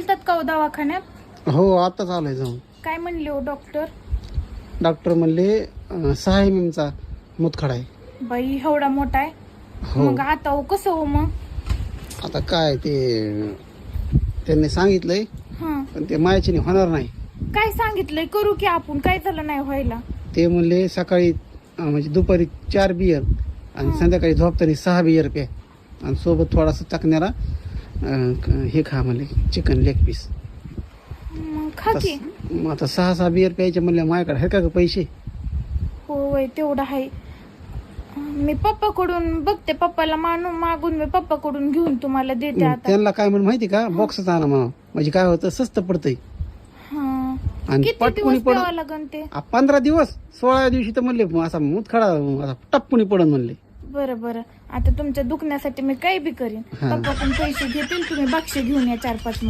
गेलतात का हो दवाखान्यात? हो आताच आलोय जाऊन. काय म्हणले हो डॉक्टर? डॉक्टर म्हणले अं, सहा एम चा मुतखडा आहे. बाई एवढा मोठा आहे? हो. मग आता हो कसं हो मग? आता काय ते त्यांनी सांगितलंय हा. पण ते मायाची होणार नाही. काय सांगितलंय? करू की आपण? काय झालं नाही व्हायला? ते म्हणले सकाळी अं, म्हणजे दुपारी चार बियर आणि. संध्याकाळी झोपताना सहा बियर प्या. आणि सोबत थोडासा चकण्याला हे खा म्हणले चिकन लेग पीस मग खा की. मग आता सहा सहा बियर प्यायचे म्हणले माझ्याकडे आहे का ग पैसे? हो वय तेवढं आहे. मी पप्पाकडून बघते पप्पाला मानून मागून मी पप्पाकडून घेऊन तुम्हाला देते आता. त्यांना काय म्हणून माहिती का? बॉक्सच आणा म्हणा. म्हणजे काय होतं स्वस्त पडतंय. हा. आणि किती दिवस लागन ते? पंधरा दिवस? सोळा दिवशी तर म्हणले असा मुतखडा असा टप्पुनी पडन म्हणले. बरं बरं. आता तुमच्या दुखण्यासाठी मी काही बी करीन. पप्पा पण पैसे घेतील तुम्ही बाक्षी घेऊन या चार पाच मग.